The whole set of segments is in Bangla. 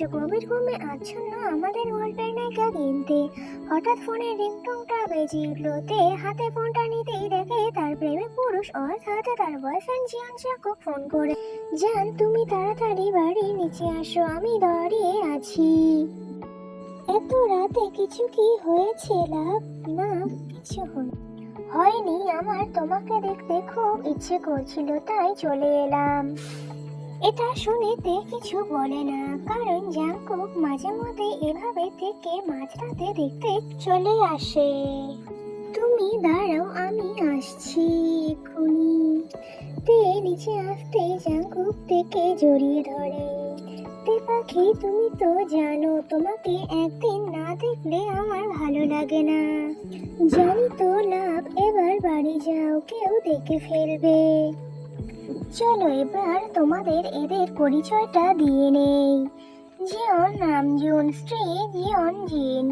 করছ গভীর ঘুমে আচ্ছন্ন আমাদের গল্পের নায়িকা কিনতে হঠাৎ ফোনের রিংটোনটা বেজে উঠল। তে হাতে ফোনটা নিতেই দেখে তার প্রেমিক পুরুষ অর্থাৎ তার বয়ফ্রেন্ড জিয়ান চাকক ফোন করে, জান, তুমি তাড়াতাড়ি বাড়ির নিচে আসো, আমি দাঁড়িয়ে আছি। এত রাতে কিছু কি হয়েছে, লাভ? না, কিছু হয়নি। হয়নি, আমার তোমাকে দেখতে খুব ইচ্ছে করছিল, তাই চলে এলাম। এটা শুনে তে কিছু বলে না, কারণ জাংকুক মাঝে মধ্যে এভাবে থেকে মাঝরাতে দেখতে চলে আসে। তুমি দাঁড়াও, আমি আসছি এক্ষুনি তে নিচে আসতে জাংকুক থেকে জড়িয়ে ধরে। তে পাখি, তুমি তো জানো, তোমাকে একদিন না দেখলে আমার ভালো লাগে না। জানি তো লাভ, এবার বাড়ি যাও, কেউ দেখে ফেলবে। চলো এবার তোমাদের এদের পরিচয়টা দিয়ে নেই। জিয়ন নামজুন স্ত্রী জিয়ন জিন।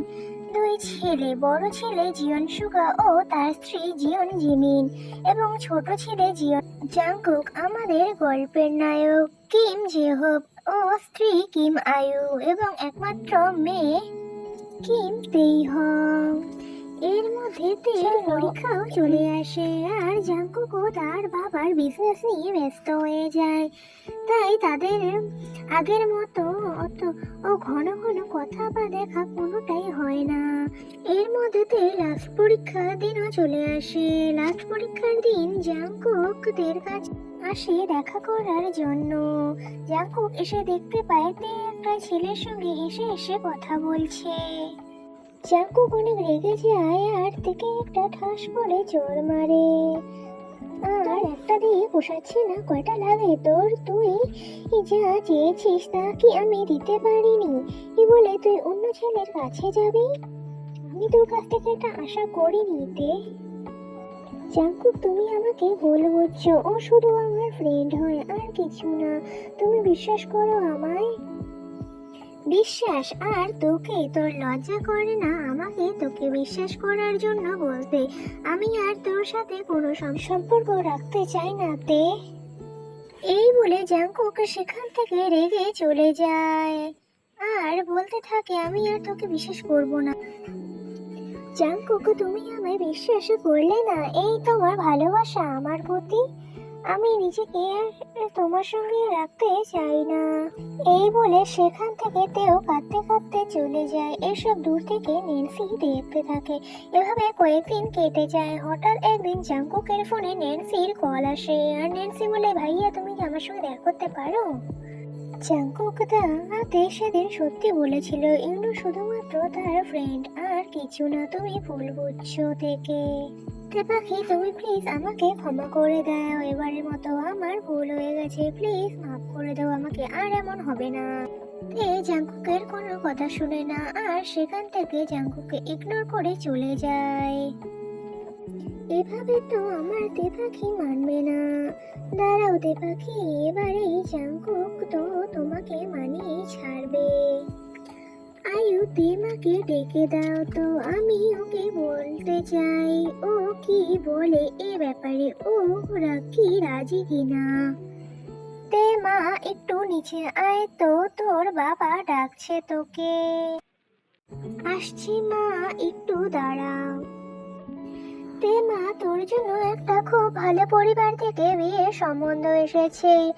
দুই ছেলে, বড় ছেলে জিয়ন সুগা ও তার স্ত্রী জিয়ন জিমিন এবং ছোট ছেলে জিয়ন জাংকুক, আমাদের গল্পের নায়ক কিম জেহব ও স্ত্রী কিম আয়ু এবং একমাত্র মেয়ে কিম তেইহং। এর মধ্যে তেল পরীক্ষাও চলে আসে। আর জাঙ্কুকও তার বাবার বিজনেস নিয়ে ব্যস্ত হয়ে যায়। তাই তাদের আগের মতো অত ও ঘন ঘন কথা বা দেখা কোনোটাই হয় না। এর মধ্যে তে লাস্ট পরীক্ষার দিনও চলে আসে। লাস্ট পরীক্ষার দিন জাঙ্কুকদের কাছে আসে দেখা করার জন্য। জাঙ্কুক এসে দেখতে পায়, তে একটা ছেলের সঙ্গে এসে এসে কথা বলছে। জাঙ্কুক অনেক রেগে যায়, আর থেকে একটা ঠাস করে চোর মারে। আর একটা দিয়ে পোষাচ্ছি না, কয়টা লাগে তোর? তুই যা চেয়েছিস তা কি আমি দিতে পারিনি? কি বলে তুই অন্য ছেলের কাছে যাবি? আমি তোর কাছ থেকে এটা আশা করিনি তে। জাঙ্কুক তুমি আমাকে ভুল বুঝছ। ও শুধু আমার ফ্রেন্ড হয়, আর কিছু না। তুমি বিশ্বাস করো আমায়? বিশ্বাস, আর তোকে তোর লজ্জা করে না আমাকে? তোকে বিশ্বাস করার জন্য বলতে আমি আর তোর সাথে কোনো সম- সম্পর্ক রাখতে চাই না, তে। এই বলে জাঙ্কুক সেখান থেকে রেগে চলে যায়। আর বলতে থাকে, আমি আর তোকে বিশ্বাস করব না। জাঙ্কুক তুমি আমায় বিশ্বাস করলে না? এই তোমার ভালোবাসা, আমার প্রতি। আমি নিজেকে তোমার সঙ্গে রাখতে চাই না। এই বলে সেখান থেকে তেও কাঁদতে কাঁদতে চলে যায়। এসব দূর থেকে নেন্সি দেখতে থাকে। এভাবে কয়েকদিন কেটে যায়। হঠাৎ একদিন জাঙ্কুকের ফোনে ন্যান্সির কল আসে। আর ন্যান্সি বলে, ভাইয়া, তুমি কি আমার সঙ্গে দেখা করতে পারো? জাঙ্কুক দাঁতে সেদিন সত্যি বলেছিল, ইউনু শুধুমাত্র তার ফ্রেন্ড আর কিছু না। তুমি ভুল বুঝছ থেকে তে পাখি তুমি প্লিজ আমাকে ক্ষমা করে দাও। এবারের মতো আমার ভুল হয়ে গেছে প্লিজ মাফ করে দাও আমাকে, আর এমন হবে না। তে জাঙ্কুকের কোনো কথা শুনে না, আর সেখান থেকে জাঙ্কুকে ইগনোর করে চলে যায়। এভাবে তো আমার তে পাখি মানবে না। দাঁড়াও তে পাখি এবারে জাঙ্কুক তো তোমাকে মানিয়ে ছাড়বে। আয়ু মাকে ডেকে দাও তো আমি ওকে বলতে চাই। ও কি বলে এ ব্যাপারে? ও কি রাজি কিনা? তে মা, একটু নিচে আয় তো, তোর বাবা ডাকছে তোকে। আসছি মা, একটু দাঁড়াও। তে মা, তোর জন্য একটা খুব ভালো পরিবার থেকে বিয়ের সম্বন্ধ এসেছে।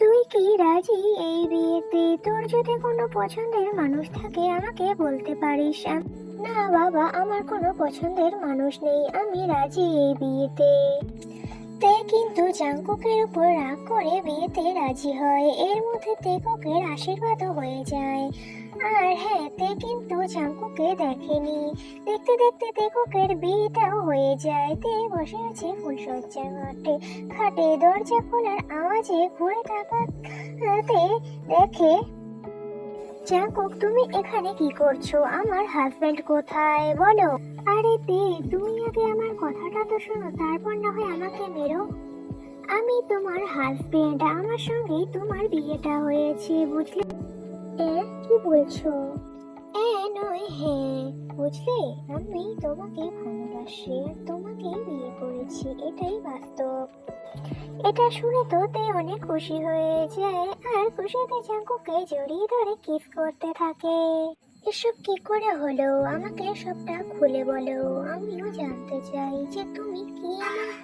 তুই কি রাজি? এই বিয়েতে তোর যদি কোনো পছন্দের মানুষ থাকে, আমাকে বলতে পারিস? না বাবা, আমার কোনো পছন্দের মানুষ নেই, আমি রাজি এই বিয়েতে। কিন্তু জাঙ্কুকের উপর রাগ করে বিয়েতে রাজি হয়, এর মধ্যে তেকুকের আশীর্বাদও হয়ে যায়। আর হ্যাঁ তে কিন্তু জাঙ্কুকে দেখেনি। দেখতে দেখতে তেকুকের বিয়েটাও হয়ে যায়। তে বসে আছে ফুলসজ্জা ঘাটে। খাটে দরজা খোলার আওয়াজে ঘুরে তাকাতে দেখে জাঙ্কুক তুমি এখানে কি করছ? আমার হাজবেন্ড কোথায়? বলো। আরে তে, তুমি আগে আমার কথাটা তো শোনো, তারপর না হয় আমাকে মেরো। আমি তোমার হাজবেন্ড আমার সঙ্গেই তোমার বিয়েটা হয়েছে, বুঝলে? বলছো এ নয় হ্যাঁ বুঝলে? আমি তোমাকে ভালোবাসি আর তোমাকে বিয়ে করেছি, এটাই বাস্তব। এটা শুনে তো তে অনেক খুশি হয়ে যায়, আর খুশিতে জাঙ্কুকে জড়িয়ে ধরে কিস করতে থাকে। এসব কি করে হলো? আমাকে সবটা খুলে বলো। আমিও জানতে চাই যে তুমি কি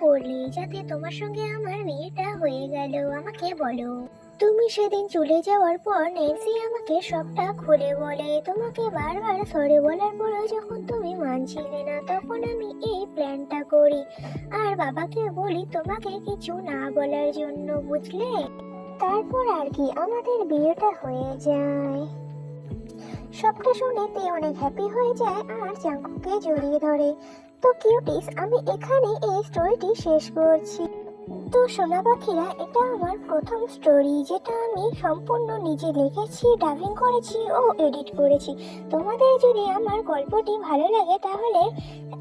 করলে যাতে তোমার সঙ্গে আমার বিয়েটা হয়ে গেল, আমাকে বলো। তুমি সেদিন চলে যাওয়ার পর নেন্সি আমাকে সবটা খুলে বলে। তোমাকে বারবার সরে বলার পরেও যখন তুমি মানছিলে না, তখন আমি এই প্ল্যানটা করি। আর বাবাকে বলি তোমাকে কিছু না বলার জন্য, বুঝলে? তারপর আর কি, আমাদের বিয়েটা হয়ে যায়। সবটা শুনে তে অনেক হ্যাপি হয়ে যায় আর জাঙ্কুকে জড়িয়ে ধরে। তো কিউটিস আমি এখানে এই স্টোরিটি শেষ করছি। তো সোনা পাখিরা, এটা আমার প্রথম স্টোরি যেটা আমি সম্পূর্ণ নিজে লিখেছি ডাবিং করেছি ও এডিট করেছি। তোমাদের যদি আমার গল্পটি ভালো লাগে তাহলে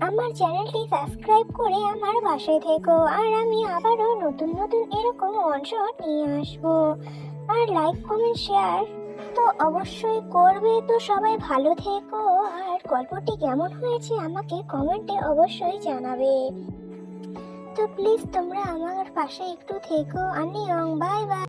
আমার চ্যানেলটি সাবস্ক্রাইব করে আমার পাশে থেকো। আর আমি আবারও নতুন নতুন এরকম অনশট নিয়ে আসব। আর লাইক কমেন্ট শেয়ার তো অবশ্যই করবে। তো সবাই ভালো থেকো। আর গল্পটি কেমন হয়েছে আমাকে কমেন্টে অবশ্যই জানাবে। তো প্লিজ তোমরা আমার পাশে একটু থেকো আনিয়ং বাই বাই।